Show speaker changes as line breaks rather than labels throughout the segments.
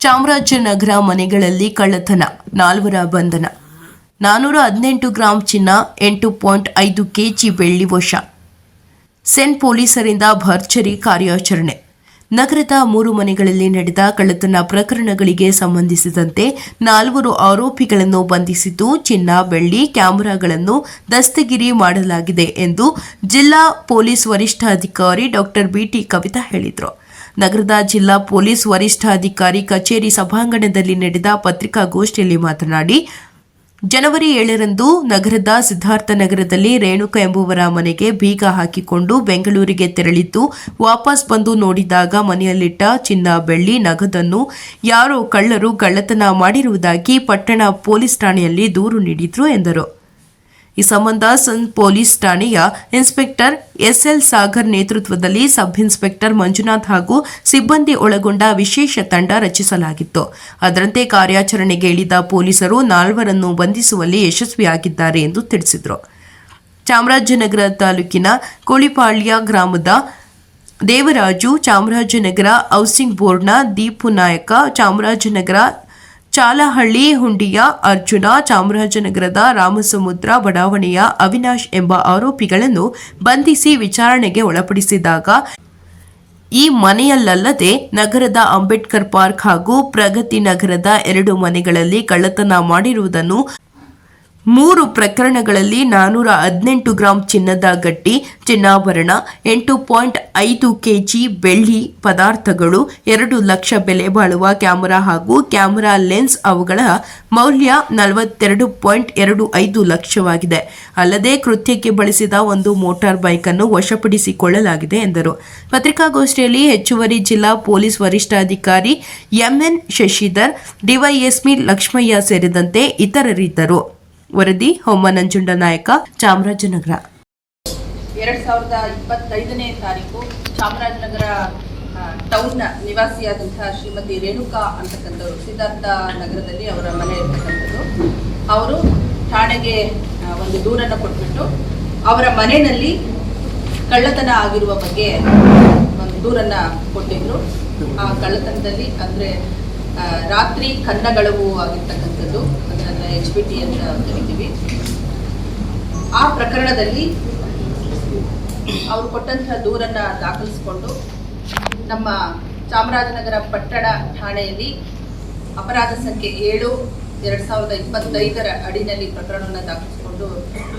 ಚಾಮರಾಜನಗರ ಮನೆಗಳಲ್ಲಿ ಕಳ್ಳತನ, ನಾಲ್ವರ ಬಂಧನ. ನಾನೂರ ಹದಿನೆಂಟು ಗ್ರಾಂ ಚಿನ್ನ, ಎಂಟು ಪಾಯಿಂಟ್ ಐದು ಕೆಜಿ ಬೆಳ್ಳಿ ವಶ. ಸೆನ್ ಪೊಲೀಸರಿಂದ ಭರ್ಜರಿ ಕಾರ್ಯಾಚರಣೆ. ನಗರದ ಮೂರು ಮನೆಗಳಲ್ಲಿ ನಡೆದ ಕಳ್ಳತನ ಪ್ರಕರಣಗಳಿಗೆ ಸಂಬಂಧಿಸಿದಂತೆ ನಾಲ್ವರು ಆರೋಪಿಗಳನ್ನು ಬಂಧಿಸಿದ್ದು, ಚಿನ್ನ, ಬೆಳ್ಳಿ, ಕ್ಯಾಮೆರಾಗಳನ್ನು ದಸ್ತಗಿರಿ ಮಾಡಲಾಗಿದೆ ಎಂದು ಜಿಲ್ಲಾ ಪೊಲೀಸ್ ವರಿಷ್ಠಾಧಿಕಾರಿ ಡಾಕ್ಟರ್ ಬಿಟಿ ಕವಿತಾ ಹೇಳಿದರು. ನಗರದ ಜಿಲ್ಲಾ ಪೊಲೀಸ್ ವರಿಷ್ಠಾಧಿಕಾರಿ ಕಚೇರಿ ಸಭಾಂಗಣದಲ್ಲಿ ನಡೆದ ಪತ್ರಿಕಾಗೋಷ್ಠಿಯಲ್ಲಿ ಮಾತನಾಡಿ, ಜನವರಿ ಏಳರಂದು ನಗರದ ಸಿದ್ಧಾರ್ಥ ನಗರದಲ್ಲಿ ರೇಣುಕ ಎಂಬುವರ ಮನೆಗೆ ಬೀಗ ಹಾಕಿಕೊಂಡು ಬೆಂಗಳೂರಿಗೆ ತೆರಳಿದ್ದು, ವಾಪಸ್ ಬಂದು ನೋಡಿದಾಗ ಮನೆಯಲ್ಲಿಟ್ಟ ಚಿನ್ನ ಬೆಳ್ಳಿ ನಗದನ್ನು ಯಾರೋ ಕಳ್ಳರು ಕಳ್ಳತನ ಮಾಡಿರುವುದಾಗಿ ಪಟ್ಟಣ ಪೊಲೀಸ್ ಠಾಣೆಯಲ್ಲಿ ದೂರು ನೀಡಿದ್ರು ಎಂದರು. ಈ ಸಂಬಂಧ ಸನ್ ಪೊಲೀಸ್ ಠಾಣೆಯ ಇನ್ಸ್ಪೆಕ್ಟರ್ ಎಸ್ಎಲ್ ಸಾಗರ್ ನೇತೃತ್ವದಲ್ಲಿ ಸಬ್ ಇನ್ಸ್ಪೆಕ್ಟರ್ ಮಂಜುನಾಥ್ ಹಾಗೂ ಸಿಬ್ಬಂದಿ ಒಳಗೊಂಡ ವಿಶೇಷ ತಂಡ ರಚಿಸಲಾಗಿತ್ತು. ಅದರಂತೆ ಕಾರ್ಯಾಚರಣೆಗೆ ಇಳಿದ ಪೊಲೀಸರು ನಾಲ್ವರನ್ನು ಬಂಧಿಸುವಲ್ಲಿ ಯಶಸ್ವಿಯಾಗಿದ್ದಾರೆ ಎಂದು ತಿಳಿಸಿದರು. ಚಾಮರಾಜನಗರ ತಾಲೂಕಿನ ಕೋಳಿಪಾಳ್ಯ ಗ್ರಾಮದ ದೇವರಾಜು, ಚಾಮರಾಜನಗರ ಹೌಸಿಂಗ್ ಬೋರ್ಡ್ನ ದೀಪು ನಾಯಕ, ಚಾಮರಾಜನಗರ ಚಾಲಹಳ್ಳಿ, ಹುಂಡಿಯ, ಅರ್ಜುನ, ಚಾಮರಾಜನಗರದ ರಾಮಸಮುದ್ರ ಬಡಾವಣೆಯ ಅವಿನಾಶ್ ಎಂಬ ಆರೋಪಿಗಳನ್ನು ಬಂಧಿಸಿ ವಿಚಾರಣೆಗೆ ಒಳಪಡಿಸಿದಾಗ ಈ ಮನೆಯಲ್ಲಲ್ಲದೆ ನಗರದ ಅಂಬೇಡ್ಕರ್ ಪಾರ್ಕ್ ಹಾಗೂ ಪ್ರಗತಿ ನಗರದ ಎರಡು ಮನೆಗಳಲ್ಲಿ ಕಳ್ಳತನ ಮಾಡಿರುವುದನ್ನು ಮೂರು ಪ್ರಕರಣಗಳಲ್ಲಿ ನಾನೂರ ಹದಿನೆಂಟು ಗ್ರಾಂ ಚಿನ್ನದ ಗಟ್ಟಿ, ಚಿನ್ನಾಭರಣ, ಎಂಟು ಪಾಯಿಂಟ್ ಐದು ಕೆಜಿ ಬೆಳ್ಳಿ ಪದಾರ್ಥಗಳು, ಎರಡು ಲಕ್ಷ ಬೆಲೆ ಬಾಳುವ ಕ್ಯಾಮರಾ ಹಾಗೂ ಕ್ಯಾಮರಾ ಲೆನ್ಸ್ ಅವುಗಳ ಮೌಲ್ಯ ನಲವತ್ತೆರಡು ಪಾಯಿಂಟ್ ಎರಡು ಐದು ಲಕ್ಷವಾಗಿದೆ. ಅಲ್ಲದೆ ಕೃತ್ಯಕ್ಕೆ ಬಳಸಿದ ಒಂದು ಮೋಟಾರ್ ಬೈಕ್ ಅನ್ನು ವಶಪಡಿಸಿಕೊಳ್ಳಲಾಗಿದೆ ಎಂದರು. ಪತ್ರಿಕಾಗೋಷ್ಠಿಯಲ್ಲಿ ಹೆಚ್ಚುವರಿ ಜಿಲ್ಲಾ ಪೊಲೀಸ್ ವರಿಷ್ಠಾಧಿಕಾರಿ ಎಂಎನ್ ಶಶಿಧರ್, ಡಿವೈಎಸ್ಪಿ ಲಕ್ಷ್ಮಯ್ಯ ಸೇರಿದಂತೆ ಇತರರಿದ್ದರು. ವರದಿ ಹೊಮ್ಮ ನಂಜುಂಡ ನಾಯಕ, ಚಾಮರಾಜನಗರ.
ಎರಡ್ ಸಾವಿರದ ಇಪ್ಪತ್ತೈದನೇ ತಾರೀಕು ಚಾಮರಾಜನಗರ ಟೌನ್ ಟೌನ್ನ ನಿವಾಸಿಯಾದಂತಹ ಶ್ರೀಮತಿ ರೇಣುಕಾ ಅಂತಕ್ಕಂಥವ್ರು ಸಿದ್ಧಾರ್ಥ ನಗರದಲ್ಲಿ ಅವರ ಮನೆ ಇರ್ತಕ್ಕಂಥದ್ದು. ಅವರು ಠಾಣೆಗೆ ಒಂದು ದೂರನ್ನು ಕೊಟ್ಬಿಟ್ಟು ಅವರ ಮನೆಯಲ್ಲಿ ಕಳ್ಳತನ ಆಗಿರುವ ಬಗ್ಗೆ ಒಂದು ದೂರನ್ನ ಕೊಟ್ಟಿದ್ರು. ಆ ಕಳ್ಳತನದಲ್ಲಿ ಅಂದ್ರೆ ರಾತ್ರಿ ಕನ್ನಗಳವು ಆಗಿರ್ತಕ್ಕಂಥದ್ದು. ಎಚ್ ಆ ಪ್ರಕರಣದಲ್ಲಿ ಅವರು ಕೊಟ್ಟಂತಹ ದೂರನ್ನ ದಾಖಲಿಸಿಕೊಂಡು ನಮ್ಮ ಚಾಮರಾಜನಗರ ಪಟ್ಟಣ ಠಾಣೆಯಲ್ಲಿ ಅಪರಾಧ ಸಂಖ್ಯೆ ಏಳು, ಎರಡ್ ಸಾವಿರದ ಇಪ್ಪತ್ತೈದರ ಅಡಿನಲ್ಲಿ ಪ್ರಕರಣವನ್ನು ದಾಖಲಿಸಿಕೊಂಡು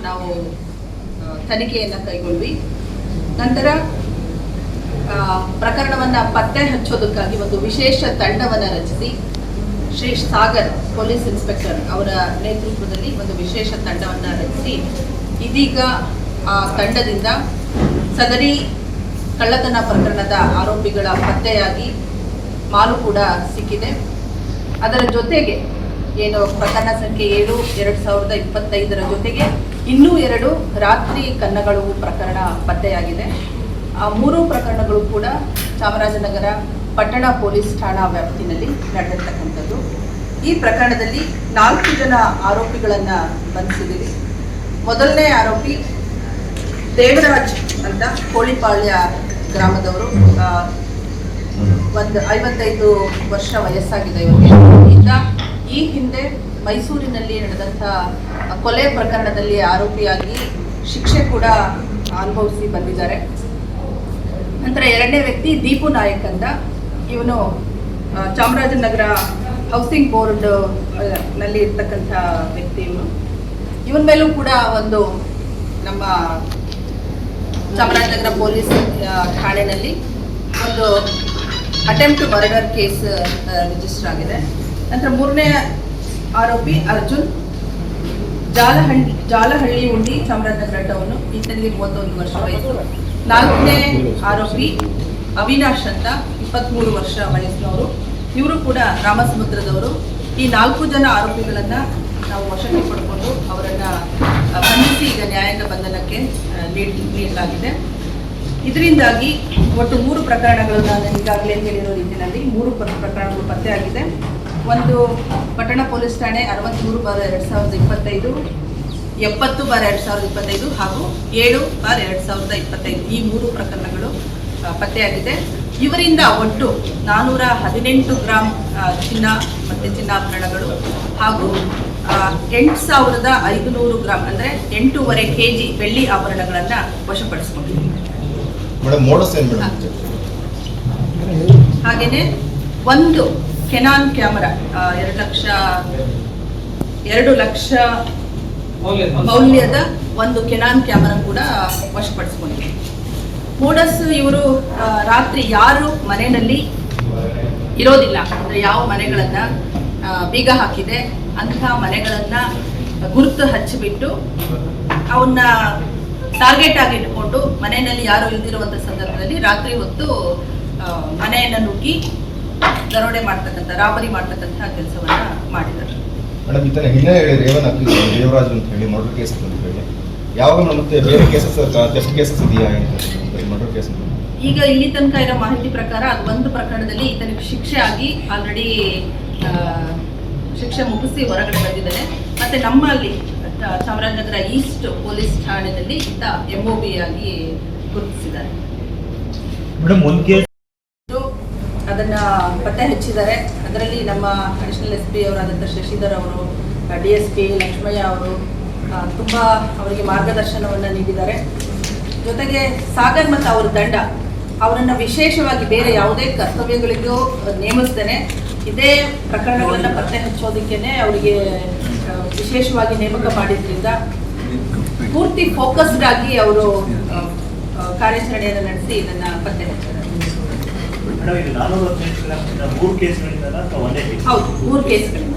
ನಾವು ತನಿಖೆಯನ್ನ ಕೈಗೊಂಡ್ವಿ ನಂತರ ಪ್ರಕರಣವನ್ನ ಪತ್ತೆ ಹಚ್ಚೋದಕ್ಕಾಗಿ ಒಂದು ವಿಶೇಷ ತಂಡವನ್ನು ರಚಿಸಿ ಶ್ರೀ ಸಾಗರ್, ಪೊಲೀಸ್ ಇನ್ಸ್ಪೆಕ್ಟರ್, ಅವರ ನೇತೃತ್ವದಲ್ಲಿ ಒಂದು ವಿಶೇಷ ತಂಡವನ್ನು ರಚಿಸಿ, ಇದೀಗ ಆ ತಂಡದಿಂದ ಸದರಿ ಕಳ್ಳತನ ಪ್ರಕರಣದ ಆರೋಪಿಗಳ ಪತ್ತೆಯಾಗಿ ಮಾಲು ಕೂಡ ಸಿಕ್ಕಿದೆ. ಅದರ ಜೊತೆಗೆ ಏನು ಪ್ರಕರಣ ಸಂಖ್ಯೆ ಏಳು, ಎರಡು ಸಾವಿರದ ಇಪ್ಪತ್ತೈದರ ಜೊತೆಗೆ ಇನ್ನೂ ಎರಡು ರಾತ್ರಿ ಕನ್ನಗಳು ಪ್ರಕರಣ ಪತ್ತೆಯಾಗಿದೆ. ಆ ಮೂರು ಪ್ರಕರಣಗಳು ಕೂಡ ಚಾಮರಾಜನಗರ ಪಟ್ಟಣ ಪೊಲೀಸ್ ಠಾಣಾ ವ್ಯಾಪ್ತಿನಲ್ಲಿ ನಡೆದಿರ್ತಕ್ಕಂಥದ್ದು ಈ ಪ್ರಕರಣದಲ್ಲಿ ನಾಲ್ಕು ಜನ ಆರೋಪಿಗಳನ್ನು ಬಂಧಿಸಿದ್ದೀವಿ ಮೊದಲನೇ ಆರೋಪಿ ದೇವರಾಜ್ ಅಂತ ಕೋಳಿಪಾಳ್ಯ ಗ್ರಾಮದವರು ಒಂದು ಐವತ್ತೈದು ವರ್ಷ ವಯಸ್ಸಾಗಿದೆ ಇವರಿಗೆ. ಈತ ಈ ಹಿಂದೆ ಮೈಸೂರಿನಲ್ಲಿ ನಡೆದಂಥ ಕೊಲೆ ಪ್ರಕರಣದಲ್ಲಿ ಆರೋಪಿಯಾಗಿ ಶಿಕ್ಷೆ ಕೂಡ ಅನುಭವಿಸಿ ಬಂದಿದ್ದಾರೆ. ನಂತರ ಎರಡನೇ ವ್ಯಕ್ತಿ ದೀಪು ನಾಯಕ್ ಅಂತ. ಇವನು ಚಾಮರಾಜನಗರ ಹೌಸಿಂಗ್ ಬೋರ್ಡ್ನಲ್ಲಿ ಇರ್ತಕ್ಕಂಥ ವ್ಯಕ್ತಿ ಇವನು. ಇವನ ಮೇಲೂ ಕೂಡ ಒಂದು ನಮ್ಮ ಚಾಮರಾಜನಗರ ಪೊಲೀಸ್ ಠಾಣೆನಲ್ಲಿ ಒಂದು ಅಟೆಂಪ್ಟ್ ಮರ್ಡರ್ ಕೇಸ್ ರಿಜಿಸ್ಟರ್ ಆಗಿದೆ. ನಂತರ ಮೂರನೇ ಆರೋಪಿ ಅರ್ಜುನ್ ಜಾಲಹಳ್ಳಿ ಜಾಲಹಳ್ಳಿ ಉಂಡಿ ಚಾಮರಾಜನಗರ ಟೌನು ಈತನಿಗೆ ಮೂವತ್ತೊಂದು ವರ್ಷ ವಯಸ್ಸು. ನಾಲ್ಕನೇ ಆರೋಪಿ ಅವಿನಾಶ್ ಅಂತ ಇಪ್ಪತ್ತ್ಮೂರು ವರ್ಷ ವಯಸ್ಸಿನವರು. ಇವರು ಕೂಡ ರಾಮಸಮುದ್ರದವರು. ಈ ನಾಲ್ಕು ಜನ ಆರೋಪಿಗಳನ್ನ ನಾವು ವಶಕ್ಕೆ ಪಡ್ಕೊಂಡು ಅವರನ್ನ ಬಂಧಿಸಿ ಈಗ ನ್ಯಾಯಾಂಗ ಬಂಧನಕ್ಕೆ ನೀಡಲಾಗಿದೆ. ಇದರಿಂದಾಗಿ ಒಟ್ಟು ಮೂರು ಪ್ರಕರಣಗಳು ನಾನು ಈಗಾಗಲೇ ಹೇಳಿರೋ ರೀತಿಯಲ್ಲಿ ಮೂರು ಪ್ರಕರಣಗಳು ಪತ್ತೆಯಾಗಿದೆ ಒಂದು ಪಟ್ಟಣ ಪೊಲೀಸ್ ಠಾಣೆ ಅರವತ್ತ್ಮೂರು ಬಾರ್ ಎರಡು ಸಾವಿರದ ಇಪ್ಪತ್ತೈದು, ಎಪ್ಪತ್ತು ಬಾರ್ ಎರಡು ಸಾವಿರದ ಇಪ್ಪತ್ತೈದು ಹಾಗೂ ಏಳು ಬಾರ್ ಎರಡು ಸಾವಿರದ ಇಪ್ಪತ್ತೈದು ಈ ಮೂರು ಪ್ರಕರಣಗಳು ಪತ್ತೆಯಾಗಿದೆ ಇವರಿಂದ ಒಟ್ಟು ನಾನ್ನೂರ ಹದಿನೆಂಟು ಗ್ರಾಮ್ ಚಿನ್ನ ಮತ್ತು ಚಿನ್ನಾಭರಣಗಳು ಹಾಗೂ ಎಂಟು ಸಾವಿರದ ಐದುನೂರು ಗ್ರಾಮ್ ಅಂದರೆ ಎಂಟೂವರೆ ಕೆ ಜಿ ಬೆಳ್ಳಿ ಆಭರಣಗಳನ್ನು ವಶಪಡಿಸಿಕೊಂಡಿದ್ದೀವಿ. ಹಾಗೆಯೇ ಒಂದು ಕೆನಾನ್ ಕ್ಯಾಮರಾ ಎರಡು ಲಕ್ಷ ಎರಡು ಲಕ್ಷ ಮೌಲ್ಯದ ಒಂದು ಕೆನಾನ್ ಕ್ಯಾಮರಾ ಕೂಡ ವಶಪಡಿಸಿಕೊಂಡಿದೆ ಮೋಡಸ್ ಇವರು ರಾತ್ರಿ ಯಾರು ಮನೆಯಲ್ಲಿ ಇರೋದಿಲ್ಲ. ಅಂದ್ರೆ ಯಾವ ಮನೆಗಳನ್ನ ಬೀಗ ಹಾಕಿದೆ ಅಂತ ಮನೆಗಳನ್ನ ಗುರುತು ಹಚ್ಚಿಬಿಟ್ಟು ಅವನ್ನ ಟಾರ್ಗೆಟ್ ಆಗಿ ಇಟ್ಕೊಂಡು ಮನೆಯಲ್ಲಿ ಯಾರು ಇಲ್ದಿರುವಂತ ಸಂದರ್ಭದಲ್ಲಿ ರಾತ್ರಿ ಹೊತ್ತು ಮನೆಯನ್ನ ನುಗ್ಗಿ ದರೋಡೆ ಮಾಡ್ತಕ್ಕಂಥ, ರಾಬರಿ ಮಾಡ್ತಕ್ಕಂಥ ಕೆಲಸವನ್ನ ಮಾಡಿದ್ದಾರೆ.
ಮೇಡಮ್ ಹಿಂದೆ ಹೇಳಿ ರೇವನ್ ದೇವರಾಜ್ ಅಂತ ಹೇಳಿ, ಮರ್ಡರ್ ಕೇಸ್ ಅಂತ ಹೇಳಿ. ಯಾವಾಗ ಮತ್ತೆ ಬೇರೆ ಕೇಸಸ್ ಟೆಸ್ಟ್ ಕೇಸಸ್ ಇದೆಯಾ ಅಂತ
ಈಗ ಇಲ್ಲಿ ತನಕ ಇರೋ ಮಾಹಿತಿ ಪ್ರಕಾರ ಅದು ಒಂದು ಪ್ರಕರಣದಲ್ಲಿ ಈತನಿಗೆ ಶಿಕ್ಷೆ ಆಗಿ ಆಲ್ರೆಡಿ ಶಿಕ್ಷೆ ಮುಗಿಸಿ ಹೊರಗಡೆ ಬಂದಿದ್ದಾನೆ. ಮತ್ತೆ ನಮ್ಮಲ್ಲಿ ಚಾಮರಾಜನಗರ ಈಸ್ಟ್ ಪೊಲೀಸ್ ಠಾಣೆಯಲ್ಲಿ ಈತ ಎಂಒಬಿ ಒ ಬಿ ಆಗಿ ಗುರುತಿಸಿದ್ದಾರೆ. ಅದನ್ನ ಪತ್ತೆ ಹಚ್ಚಿದ್ದಾರೆ. ಅದರಲ್ಲಿ ನಮ್ಮ ಅಡಿಷನಲ್ ಎಸ್ ಪಿ ಅವರಾದಂಥ ಶಶಿಧರ್ ಅವರು ಡಿ ಎಸ್ ಪಿ ಲಕ್ಷ್ಮಯ್ಯ ಅವರು ತುಂಬಾ ಅವರಿಗೆ ಮಾರ್ಗದರ್ಶನವನ್ನು ನೀಡಿದ್ದಾರೆ. ಜೊತೆಗೆ ಸಾಗರ್ ಮತ್ತು ಅವರ ತಂಡ ಅವರನ್ನು ವಿಶೇಷವಾಗಿ ಬೇರೆ ಯಾವುದೇ ಕರ್ತವ್ಯಗಳಿಗೂ ನೇಮಿಸ್ತೇನೆ. ಇದೇ ಪ್ರಕರಣಗಳನ್ನು ಪತ್ತೆ ಹಚ್ಚೋದಕ್ಕೇನೆ ಅವರಿಗೆ ವಿಶೇಷವಾಗಿ ನೇಮಕ ಮಾಡಿದ್ರಿಂದ ಪೂರ್ತಿ ಫೋಕಸ್ಡ್ ಆಗಿ ಅವರು ಕಾರ್ಯಾಚರಣೆಯನ್ನು ನಡೆಸಿ ಇದನ್ನ ಪತ್ತೆ ಹಚ್ಚಿದ್ದಾರೆ. ಹೌದು ಮೂರು ಕೇಸ್ಗಳಿಂದ.